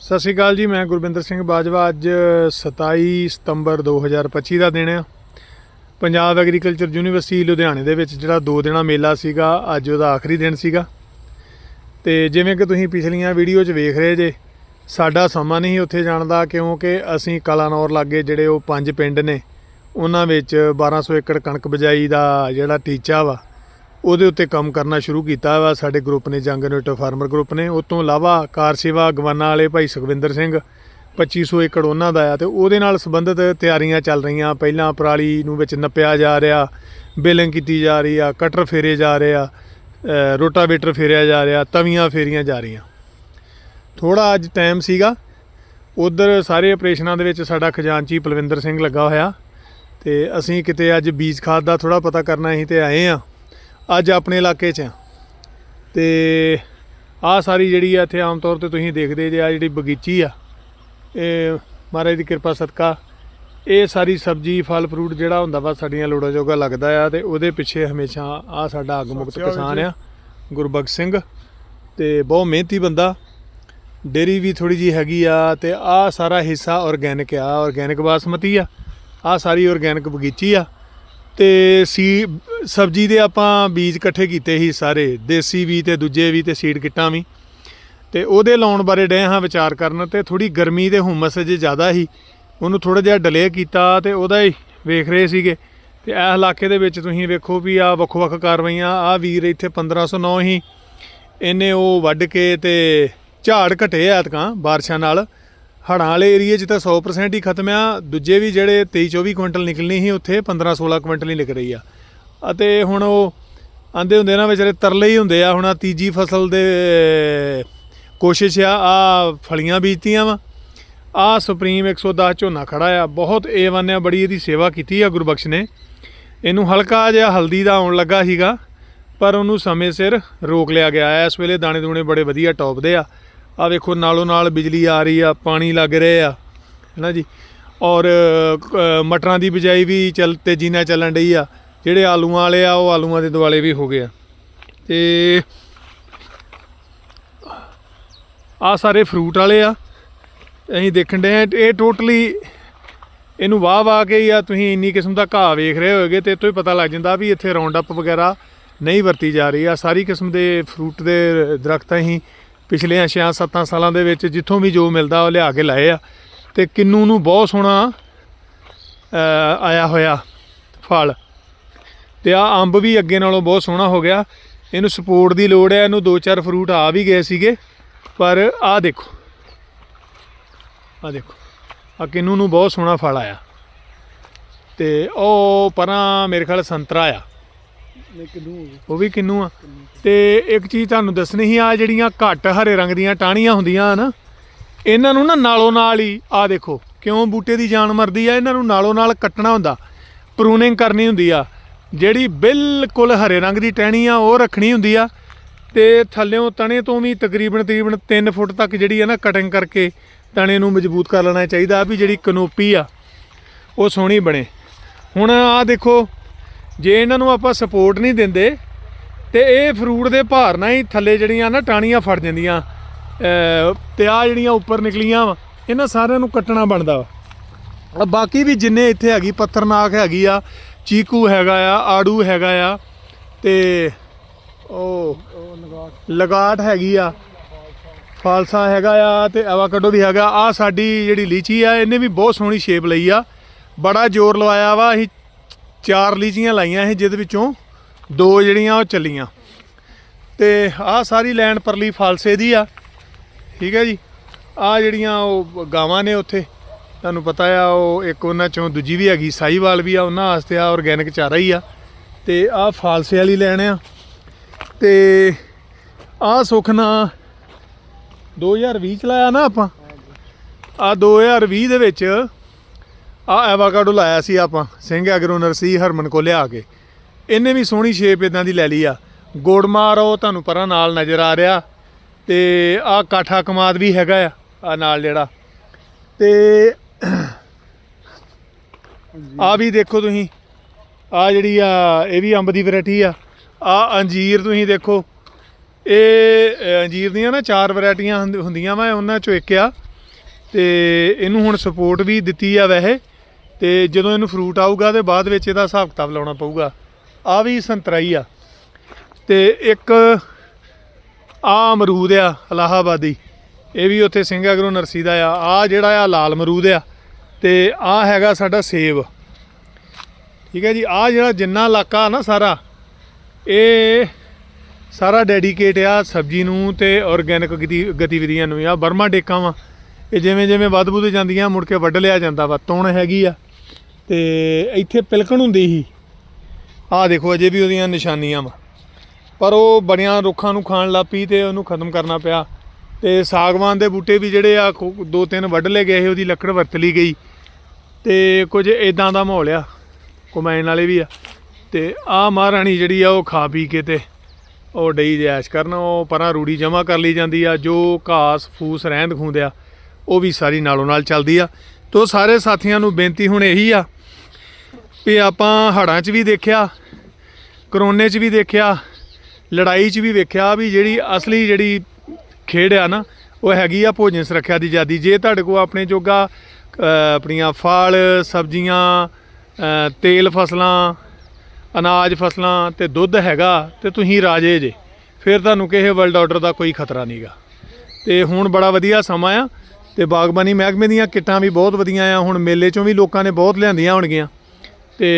ਸਤਿ ਸ਼੍ਰੀ ਅਕਾਲ ਜੀ, ਮੈਂ ਗੁਰਵਿੰਦਰ ਸਿੰਘ ਬਾਜਵਾ। ਅੱਜ 27 ਸਤੰਬਰ 2025 ਦਾ ਦਿਨ ਆ। ਪੰਜਾਬ ਐਗਰੀਕਲਚਰ ਯੂਨੀਵਰਸਿਟੀ ਲੁਧਿਆਣੇ ਦੇ ਵਿੱਚ ਜਿਹੜਾ ਦੋ ਦਿਨਾਂ ਮੇਲਾ ਸੀਗਾ, ਅੱਜ ਉਹਦਾ ਆਖਰੀ ਦਿਨ ਸੀਗਾ। ਤੇ ਜਿਵੇਂ ਕਿ ਤੁਸੀਂ ਪਿਛਲੀਆਂ ਵੀਡੀਓ 'ਚ ਵੇਖ ਰਹੇ ਜੇ, ਸਾਡਾ ਸਮਾਂ ਨਹੀਂ ਉੱਥੇ ਜਾਣ ਦਾ ਕਿਉਂਕਿ ਅਸੀਂ ਕਲਾਨੌਰ ਲਾਗੇ ਜਿਹੜੇ ਉਹ ਪੰਜ ਪਿੰਡ ਨੇ, ਉਹਨਾਂ ਵਿੱਚ 1200 ਏਕੜ ਕਣਕ ਬਜਾਈ ਦਾ ਜਿਹੜਾ ਟੀਚਾ ਵਾ ਉਹਦੇ ਉੱਤੇ ਕੰਮ ਕਰਨਾ ਸ਼ੁਰੂ ਕੀਤਾ ਵਾ। ਸਾਡੇ ਗਰੁੱਪ ਨੇ, ਜੰਗ ਇਨੋਵੇਟਿਵ ਫਾਰਮਰ ਗਰੁੱਪ ਨੇ। ਉਸ ਤੋਂ ਇਲਾਵਾ ਕਾਰ ਸੇਵਾ ਗਵਾਨਾ ਵਾਲੇ ਭਾਈ ਸੁਖਵਿੰਦਰ ਸਿੰਘ 2500 ਏਕੜ ਉਹਨਾਂ ਦਾ ਆ ਤੇ ਉਹਦੇ ਨਾਲ ਸੰਬੰਧਿਤ ਤਿਆਰੀਆਂ ਚੱਲ ਰਹੀਆਂ। ਪਹਿਲਾਂ ਪਰਾਲੀ ਨੂੰ ਵਿੱਚ ਨੱਪਿਆ ਜਾ ਰਿਹਾ, ਬੇਲਿੰਗ ਕੀਤੀ ਜਾ ਰਹੀ ਆ, ਕਟਰ ਫੇਰੇ ਜਾ ਰਹੇ ਆ ਰੋਟਾਵੇਟਰ ਫੇਰਿਆ ਜਾ ਰਿਹਾ, ਤਵੀਆਂ ਫੇਰੀਆਂ ਜਾ ਰਹੀਆਂ। ਥੋੜਾ ਅੱਜ ਟਾਈਮ ਸੀਗਾ। ਉਧਰ ਸਾਰੇ ਆਪਰੇਸ਼ਨਾਂ ਦੇ ਵਿੱਚ ਸਾਡਾ ਖਜ਼ਾਨਚੀ ਪਲਵਿੰਦਰ ਸਿੰਘ ਲੱਗਾ ਹੋਇਆ। ਤੇ ਅਸੀਂ ਕਿਤੇ ਅੱਜ ਬੀਜ ਖਾਦ ਦਾ ਥੋੜਾ ਪਤਾ ਕਰਨਾ ਸੀ ਤੇ ਆਏ ਆ। ਅੱਜ ਆਪਣੇ ਇਲਾਕੇ 'ਚ ਆ। ਤੇ ਆਹ ਸਾਰੀ ਜਿਹੜੀ ਆ ਇੱਥੇ ਆਮ ਤੌਰ ਤੇ ਤੁਸੀਂ ਦੇਖਦੇ ਜੇ ਆ ਜਿਹੜੀ ਬਗੀਚੀ ਆ ਇਹ ਮਹਾਰਾਜ ਦੀ ਕਿਰਪਾ ਸਦਕਾ ਇਹ ਸਾਰੀ ਸਬਜ਼ੀ ਫਲ ਫਰੂਟ ਜਿਹੜਾ ਹੁੰਦਾ ਵਾ ਸਾਡੀਆਂ ਲੋੜਾਂ ਜੋਗਾ ਲੱਗਦਾ ਆ ਤੇ ਉਹਦੇ ਪਿੱਛੇ ਹਮੇਸ਼ਾ ਆ ਸਾਡਾ ਅਗਮੁਕਤ ਕਿਸਾਨ ਆ ਗੁਰਬਖਸ਼ ਸਿੰਘ। ਤੇ ਬਹੁਤ ਮਿਹਨਤੀ ਬੰਦਾ। ਡੇਰੀ ਵੀ ਥੋੜੀ ਜੀ ਹੈਗੀ ਆ ਤੇ ਆ ਸਾਰਾ ਹਿੱਸਾ ਆਰਗੈਨਿਕ ਆ ਆਰਗੈਨਿਕ ਬਾਸਮਤੀ ਆ। ਆ ਸਾਰੀ ਆਰਗੈਨਿਕ ਬਗੀਚੀ ਆ। ਤੇ ਸੀ ਸਬਜ਼ੀ ਦੇ ਆਪਾਂ ਬੀਜ ਇਕੱਠੇ ਕੀਤੇ ਸੀ ਸਾਰੇ, ਦੇਸੀ ਵੀ ਤੇ ਦੂਜੇ ਵੀ ਤੇ ਸੀਡ ਕਿੱਟਾਂ ਵੀ। ਤੇ ਉਹਦੇ ਲਾਉਣ ਬਾਰੇ ਡਏ ਹਾਂ ਵਿਚਾਰ ਕਰਨ ਤੇ ਥੋੜੀ ਗਰਮੀ ਤੇ ਹੁਮਸ ਜੇ ਜ਼ਿਆਦਾ ਸੀ। ਉਹਨੂੰ ਥੋੜਾ ਜਿਹਾ ਡਿਲੇ ਕੀਤਾ ਤੇ ਉਹਦਾ ਹੀ ਵੇਖ ਰਹੇ ਸੀਗੇ। ਤੇ ਇਹ ਇਲਾਕੇ ਦੇ ਵਿੱਚ ਤੁਸੀਂ ਵੇਖੋ ਵੀ ਆ ਵੱਖ-ਵੱਖ ਕਾਰਵਾਈਆਂ ਆ ਵੀਰ ਇੱਥੇ 1509 ਹੀ ਇਹਨੇ ਉਹ ਵੱਢ ਕੇ ਤੇ ਝਾੜ ਘਟੇ ਐਤਕਾਂ ਬਾਰਿਸ਼ਾਂ ਨਾਲ। ਹੜਾਂ ਵਾਲੇ ਏਰੀਏ 'ਚ ਤਾਂ 100% ਹੀ ਖਤਮ ਆ। ਦੂਜੇ ਵੀ ਜਿਹੜੇ 23 24 ਕੁਇੰਟਲ ਨਿਕਲਣੀ ਸੀ, ਉੱਥੇ 15 16 ਕੁਇੰਟਲ ਹੀ ਨਿਕ ਰਹੀ ਆ। ਅਤੇ ਹੁਣ ਉਹ ਆਂਦੇ ਹੁੰਦੇ ਨਾ ਵਿਚਾਰੇ ਤਰਲੇ ਹੀ ਹੁੰਦੇ ਆ, ਹੁਣ ਆਹ ਤੀਜੀ ਫਸਲ ਦੇ ਕੋਸ਼ਿਸ਼ ਆ ਆ ਫਲੀਆਂ ਬੀਜਤੀਆਂ ਵਾ। ਆ ਸੁਪਰੀਮ 110 ਝੋਨਾ ਖੜਾ ਆ। ਬਹੁਤ ਏ1 ਆ, ਬੜੀ ਇਹਦੀ ਸੇਵਾ ਕੀਤੀ ਆ ਗੁਰਬਖਸ਼ ਨੇ। ਇਹਨੂੰ ਹਲਕਾ ਜਿਹਾ ਹਲਦੀ ਦਾ ਆਉਣ ਲੱਗਾ ਸੀਗਾ, ਪਰ ਉਹਨੂੰ ਸਮੇਂ ਸਿਰ ਰੋਕ ਲਿਆ ਗਿਆ। ਹੈ ਇਸ ਵੇਲੇ ਦਾਣੇ ਦੂਣੇ ਬੜੇ ਵਧੀਆ ਟੌਪ ਦੇ ਆ। ਆ ਵੇਖੋ, ਨਾਲੋਂ ਨਾਲ ਬਿਜਲੀ ਆ ਰਹੀ ਆ, ਪਾਣੀ ਲੱਗ ਰਿਹਾ ਆ ਹੈਨਾ ਜੀ? ਔਰ ਮਟਰਾਂ ਦੀ ਬਿਜਾਈ ਵੀ ਚੱਲ, ਤੇਜ਼ੀ ਨਾਲ ਚੱਲਣ ਡਈ ਆ। ਜਿਹੜੇ ਆਲੂਆਂ ਵਾਲੇ ਆ, ਉਹ ਆਲੂਆਂ ਦੇ ਦੁਆਲੇ ਵੀ ਹੋ ਗਏ ਆ। ਤੇ ਆ ਸਾਰੇ ਫਰੂਟ ਵਾਲੇ ਆ। ਅਸੀਂ ਦੇਖਣ ਦੇ ਆ, ਇਹ ਟੋਟਲੀ ਇਹਨੂੰ ਵਾਹ ਵਾਹ ਕੇ ਹੀ ਆ। ਤੁਸੀਂ ਇੰਨੀ ਕਿਸਮ ਦਾ ਘਾਹ ਵੇਖ ਰਹੇ ਹੋਗੇ ਤੇ ਇਤੋਂ ਹੀ ਪਤਾ ਲੱਗ ਜਾਂਦਾ ਵੀ ਇੱਥੇ ਰਾਉਂਡ ਅਪ ਵਗੈਰਾ ਨਹੀਂ ਵਰਤੀ ਜਾ ਰਹੀ ਆ। ਸਾਰੀ ਕਿਸਮ ਦੇ ਫਰੂਟ ਦੇ ਦਰਖਤ ਅਸੀਂ ਪਿਛਲੇ 6-7 ਸਾਲਾਂ ਦੇ ਵਿੱਚ ਜਿੱਥੋਂ ਵੀ ਜੋ ਮਿਲਦਾ ਉਹ ਲਿਆ ਕੇ ਲਾਏ ਆ ਤੇ ਕਿੰਨੂ ਨੂੰ ਬਹੁਤ ਸੋਹਣਾ ਆਇਆ ਹੋਇਆ ਫਲ। ਤੇ ਆ ਅੰਬ ਵੀ ਅੱਗੇ ਨਾਲੋਂ ਬਹੁਤ ਸੋਹਣਾ ਹੋ ਗਿਆ। ਇਹਨੂੰ ਸਪੋਰਟ ਦੀ ਲੋੜ ਹੈ, ਇਹਨੂੰ ਦੋ ਚਾਰ ਫਰੂਟ ਆ ਵੀ ਗਏ ਸੀਗੇ, ਪਰ ਆ ਦੇਖੋ। ਆ ਦੇਖੋ ਆ ਕਿੰਨੂ ਨੂੰ ਬਹੁਤ ਸੋਹਣਾ ਫਲ ਆਇਆ। ਤੇ ਉਹ ਪਰਾਂ ਮੇਰੇ ਖਿਆਲ ਸੰਤਰਾ ਆ। ਉਹ ਵੀ ਕਿੰਨੂ ਆ। ਤੇ ਇੱਕ ਚੀਜ਼ ਤੁਹਾਨੂੰ ਦੱਸਣੀ ਸੀ ਆ ਜਿਹੜੀਆਂ ਘੱਟ ਹਰੇ ਰੰਗ ਦੀਆਂ ਟਾਹਣੀਆਂ ਹੁੰਦੀਆਂ ਹਨ, ਇਹਨਾਂ ਨੂੰ ਨਾ ਨਾਲੋਂ ਨਾਲ ਹੀ ਆ ਦੇਖੋ, ਕਿਉਂ ਬੂਟੇ ਦੀ ਜਾਨ ਮਰਦੀ ਆ, ਇਹਨਾਂ ਨੂੰ ਨਾਲੋਂ ਨਾਲ ਕੱਟਣਾ ਹੁੰਦਾ। ਪ੍ਰੂਨਿੰਗ ਕਰਨੀ ਹੁੰਦੀ ਆ। ਜਿਹੜੀ ਬਿਲਕੁਲ ਹਰੇ ਰੰਗ ਦੀ ਟਹਿਣੀ ਆ, ਉਹ ਰੱਖਣੀ ਹੁੰਦੀ ਆ। ਤੇ ਥੱਲਿਓਂ ਤਣੇ ਤੋਂ ਵੀ ਤਕਰੀਬਨ ਤਕਰੀਬਨ 3 ਫੁੱਟ ਤੱਕ ਜਿਹੜੀ ਆ ਨਾ ਕਟਿੰਗ ਕਰਕੇ ਤਣੇ ਨੂੰ ਮਜ਼ਬੂਤ ਕਰ ਲੈਣਾ ਚਾਹੀਦਾ, ਵੀ ਜਿਹੜੀ ਕਨੋਪੀ ਆ, ਉਹ ਸੋਹਣੀ ਬਣੇ। ਹੁਣ ਆ ਦੇਖੋ ਜੇ ਇਹਨਾਂ ਨੂੰ ਆਪਾਂ ਸਪੋਰਟ ਨਹੀਂ ਦਿੰਦੇ, ਤੇ ਇਹ ਫਰੂਟ ਦੇ ਭਾਰ ਨਾਲ ਹੀ ਥੱਲੇ ਜਿਹੜੀਆਂ ਨਾ ਟਾਣੀਆਂ ਫੜ ਜਾਂਦੀਆਂ, ਅਹ, ਤੇ ਆ ਜਿਹੜੀਆਂ ਉੱਪਰ ਨਿਕਲੀਆਂ ਵਾ, ਇਹਨਾਂ ਸਾਰਿਆਂ ਨੂੰ ਕੱਟਣਾ ਬਣਦਾ ਵਾ। ਬਾਕੀ ਵੀ ਜਿੰਨੇ ਇੱਥੇ ਹੈਗੀ, ਪੱਥਰਨਾਕ ਹੈਗੀ ਆ, ਚੀਕੂ ਹੈਗਾ ਆ, ਆੜੂ ਹੈਗਾ ਆ, ਤੇ ਉਹ ਲਗਾਟ ਹੈਗੀ ਆ, ਫਾਲਸਾ ਹੈਗਾ ਆ, ਤੇ ਐਵਾਕਾਡੋ ਵੀ ਹੈਗਾ। ਆ ਸਾਡੀ ਜਿਹੜੀ ਲੀਚੀ ਆ, ਇਹਨੇ ਵੀ ਬਹੁਤ ਸੋਹਣੀ ਸ਼ੇਪ ਲਈ ਆ। ਬੜਾ ਜ਼ੋਰ ਲਵਾਇਆ ਵਾ, ਅਸੀਂ ਚਾਰ ਲੀਚੀਆਂ ਲਾਈਆਂ ਇਹ, ਜਿਹਦੇ ਵਿੱਚੋਂ ਦੋ ਜਿਹੜੀਆਂ ਉਹ ਚੱਲੀਆਂ। ਤੇ ਆਹ ਸਾਰੀ ਲੈਂਡ ਪਰਲੀ ਫਾਲਸੇ ਦੀ ਆ। ਠੀਕ ਹੈ ਜੀ? ਆ ਜਿਹੜੀਆਂ ਉਹ ਗਾਵਾਂ ਨੇ ਉੱਥੇ, ਤੁਹਾਨੂੰ ਪਤਾ ਆ, ਉਹ ਇੱਕ ਉਹਨਾਂ ਚੋਂ ਦੂਜੀ ਵੀ ਹੈਗੀ, ਸਾਈਵਾਲ ਵੀ ਆ, ਉਹਨਾਂ ਵਾਸਤੇ ਆ ਆਰਗੈਨਿਕ ਚਾਰਾ ਹੀ ਆ। ਤੇ ਆ ਫਾਲਸੇ ਵਾਲੀ ਲੈਣ ਆ। ਤੇ ਆ ਸੁਖਨਾ 2020 ਚ ਲਾਇਆ ਨਾ ਆਪਾਂ? ਆ 2020 ਦੇ ਵਿੱਚ ਆ ਐਵਾਕਾਡੋ ਲਾਇਆ ਸੀ ਆਪਾਂ, ਸਿੰਘ ਐਗਰੋ ਨਰਸਰੀ ਹਰਮਨ ਕੋ ਲਿਆ ਕੇ। ਇਹਨੇ ਵੀ ਸੋਹਣੀ ਸ਼ੇਪ ਇਦਾਂ ਦੀ ਲੈ ਲਈ ਆ। ਗੋੜਮਾਰ ਉਹ ਤੁਹਾਨੂੰ ਪਰਾਂ ਨਾਲ ਨਜ਼ਰ ਆ ਰਿਹਾ। ਤੇ ਆ ਕਾਠਾ ਕਮਾਦ ਵੀ ਹੈਗਾ ਆ ਆ ਨਾਲ ਜਿਹੜਾ। ਤੇ ਆ ਵੀ ਦੇਖੋ ਤੁਸੀਂ, ਆ ਜਿਹੜੀ ਆ, ਇਹ ਵੀ ਅੰਬ ਦੀ ਵੈਰਾਈਟੀ ਆ। ਆ ਅੰਜੀਰ ਤੁਸੀਂ ਦੇਖੋ, ਇਹ ਅੰਜੀਰ ਦੀਆਂ ਨਾ ਚਾਰ ਵੈਰਾਈਟੀਆਂ ਹੁੰਦੀਆਂ ਵਾ, ਉਹਨਾਂ ਚੋਂ ਇੱਕ ਆ। ਤੇ ਇਹਨੂੰ ਹੁਣ ਸਪੋਰਟ ਵੀ ਦਿੱਤੀ ਆ ਵੈਸੇ। ਤੇ ਜਦੋਂ ਇਹਨੂੰ ਫਰੂਟ ਆਊਗਾ ਤੇ ਬਾਅਦ ਵਿੱਚ ਇਹਦਾ ਹਿਸਾਬ ਕਿਤਾਬ ਲਾਉਣਾ ਪਊਗਾ। ਆ ਵੀ ਸੰਤਰਾਈ ਆ। ਤੇ ਇੱਕ ਆ ਅਮਰੂਦ ਆ ਇਲਾਹਾਬਾਦੀ ਇਹ ਵੀ ਉੱਥੇ ਸਿੰਘ ਐਗਰੋ ਨਰਸੀ ਦਾ ਆ। ਆ ਜਿਹੜਾ ਆ ਲਾਲ ਅਮਰੂਦ ਆ ਤੇ ਆ ਹੈਗਾ ਸਾਡਾ ਸੇਬ। ਠੀਕ ਹੈ ਜੀ ਆ ਜਿਹੜਾ ਜਿੰਨਾ ਇਲਾਕਾ ਨਾ ਸਾਰਾ, ਇਹ ਸਾਰਾ ਡੈਡੀਕੇਟ ਆ ਸਬਜ਼ੀ ਨੂੰ ਤੇ ਆਰਗੈਨਿਕ ਗਤੀਵਿਧੀਆਂ ਨੂੰ। ਆ ਬਰਮਾ ਡੇਕਾਂ ਵਾ। ਇਹ ਜਿਵੇਂ ਜਿਵੇਂ ਵੱਧ ਬੁੱਧ ਜਾਂਦੀਆਂ, ਮੁੜ ਕੇ ਵੱਢ ਲਿਆ ਜਾਂਦਾ ਵਾ। ਤੁਣ ਹੈਗੀ ਆ। ਤੇ ਇੱਥੇ ਪਿਲਕਣ ਹੁੰਦੀ ਸੀ। ਆਹ ਦੇਖੋ ਅਜੇ ਵੀ ਉਹਦੀਆਂ ਨਿਸ਼ਾਨੀਆਂ ਵਾ। ਪਰ ਉਹ ਬੜੀਆਂ ਰੁੱਖਾਂ ਨੂੰ ਖਾਣ ਲੱਗ ਪਈ ਤੇ ਉਹਨੂੰ ਖਤਮ ਕਰਨਾ ਪਿਆ। ਤੇ ਸਾਗਵਾਨ ਦੇ ਬੂਟੇ ਵੀ ਜਿਹੜੇ ਆ ਖੂ- ਦੋ ਤਿੰਨ ਵੱਢ ਲਏ ਗਏ ਸੀ, ਉਹਦੀ ਲੱਕੜ ਵਰਤ ਲਈ ਗਈ। ਤੇ ਕੁਝ ਇਦਾਂ ਦਾ ਮਾਹੌਲ ਆ। ਕਮਾਇਣ ਵਾਲੇ ਵੀ ਆ। ਤੇ ਆ ਮਹਾਰਾਣੀ ਜਿਹੜੀ ਆ ਉਹ ਖਾ ਪੀ ਕੇ ਤੇ ਉਹ ਡਈ ਜੈਸ਼ ਕਰਨ। ਉਹ ਪਰਾਂ ਰੂੜੀ ਜਮਾ ਕਰ ਲਈ ਜਾਂਦੀ ਆ। ਜੋ ਘਾਸ ਫੂਸ ਰਹਿੰਦ ਖੂੰਦ ਆ ਉਹ ਵੀ ਸਾਰੀ ਨਾਲੋਂ ਨਾਲ ਚੱਲਦੀ ਆ। ਤੋ ਸਾਰੇ ਸਾਥੀਆਂ ਨੂੰ ਬੇਨਤੀ ਹੁਣ ਇਹੀ ਆ ਵੀ ਆਪਾਂ ਹੜਾਂ 'ਚ ਵੀ ਦੇਖਿਆ, ਕਰੋਨੇ 'ਚ ਵੀ ਦੇਖਿਆ, ਲੜਾਈ 'ਚ ਵੀ ਵੇਖਿਆ ਵੀ ਜਿਹੜੀ ਅਸਲੀ ਜਿਹੜੀ ਖੇਡ ਆ ਨਾ, ਉਹ ਹੈਗੀ ਆ ਭੋਜਨ ਸੁਰੱਖਿਆ ਦੀ ਆਜ਼ਾਦੀ। ਜੇ ਤੁਹਾਡੇ ਕੋਲ ਆਪਣੇ ਜੋਗਾ ਆਪਣੀਆਂ ਫਲ, ਸਬਜ਼ੀਆਂ ਤੇਲ ਫਸਲਾਂ, ਅਨਾਜ ਫਸਲਾਂ ਤੇ ਦੁੱਧ ਹੈਗਾ ਤੇ ਤੁਸੀਂ ਰਾਜੇ ਜੇ, ਫਿਰ ਤੁਹਾਨੂੰ ਕਿਸੇ ਵਰਲਡ ਆਰਡਰ ਦਾ ਕੋਈ ਖਤਰਾ ਨਹੀਂਗਾ ਤੇ ਹੁਣ ਬੜਾ ਵਧੀਆ ਸਮਾਂ ਆ ਤੇ ਬਾਗਬਾਨੀ ਮਹਿਕਮੇ ਦੀਆਂ ਕਿੱਟਾਂ ਵੀ ਬਹੁਤ ਵਧੀਆ ਆ, ਹੁਣ ਮੇਲੇ ਚੋਂ ਵੀ ਲੋਕਾਂ ਨੇ ਬਹੁਤ ਲਿਆਂਦੀਆਂ ਹੋਣਗੀਆਂ। ਤੇ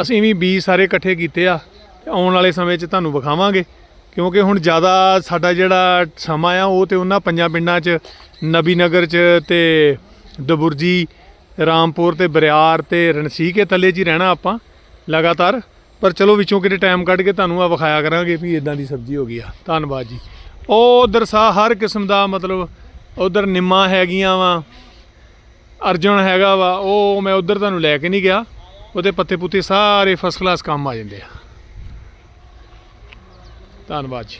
ਅਸੀਂ ਵੀ ਬੀਜ ਸਾਰੇ ਇਕੱਠੇ ਕੀਤੇ ਆ ਤੇ ਆਉਣ ਵਾਲੇ ਸਮੇਂ 'ਚ ਤੁਹਾਨੂੰ ਵਿਖਾਵਾਂਗੇ, ਕਿਉਂਕਿ ਹੁਣ ਜ਼ਿਆਦਾ ਸਾਡਾ ਜਿਹੜਾ ਸਮਾਂ ਆ, ਉਹ ਤੇ ਉਹਨਾਂ ਪੰਜਾਂ ਪਿੰਡਾਂ 'ਚ, ਨਬੀ ਨਗਰ 'ਚ ਤੇ ਦਬੁਰਜੀ, ਰਾਮਪੁਰ ਤੇ ਬਰਿਆਰ ਤੇ ਰਣਸੀਕੇ ਤੱਲੇ 'ਚ ਹੀ ਰਹਿਣਾ ਆਪਾਂ ਲਗਾਤਾਰ। ਪਰ ਚਲੋ ਵਿੱਚੋਂ ਕਿਤੇ ਟਾਈਮ ਕੱਢ ਕੇ ਤੁਹਾਨੂੰ ਆ ਵਿਖਾਇਆ ਕਰਾਂਗੇ ਵੀ ਇਦਾਂ ਦੀ ਸਬਜ਼ੀ ਹੋ ਗਈ ਆ। ਧੰਨਵਾਦ ਜੀ। ਉਹ ਉਧਰ ਸਾ ਹਰ ਕਿਸਮ ਦਾ ਮਤਲਬ ਉਧਰ ਨਿੰਮਾ ਹੈਗੀਆਂ ਵਾ, ਅਰਜਨ ਹੈਗਾ ਵਾ, ਉਹ ਮੈਂ ਉਧਰ ਤੁਹਾਨੂੰ ਲੈ ਕੇ ਨਹੀਂ ਗਿਆ। ਉਹਦੇ ਪੱਤੇ ਪੁੱਤੇ ਸਾਰੇ ਫਸਟ ਕਲਾਸ ਕੰਮ ਆ ਜਾਂਦੇ ਆ। ਧੰਨਵਾਦ ਜੀ।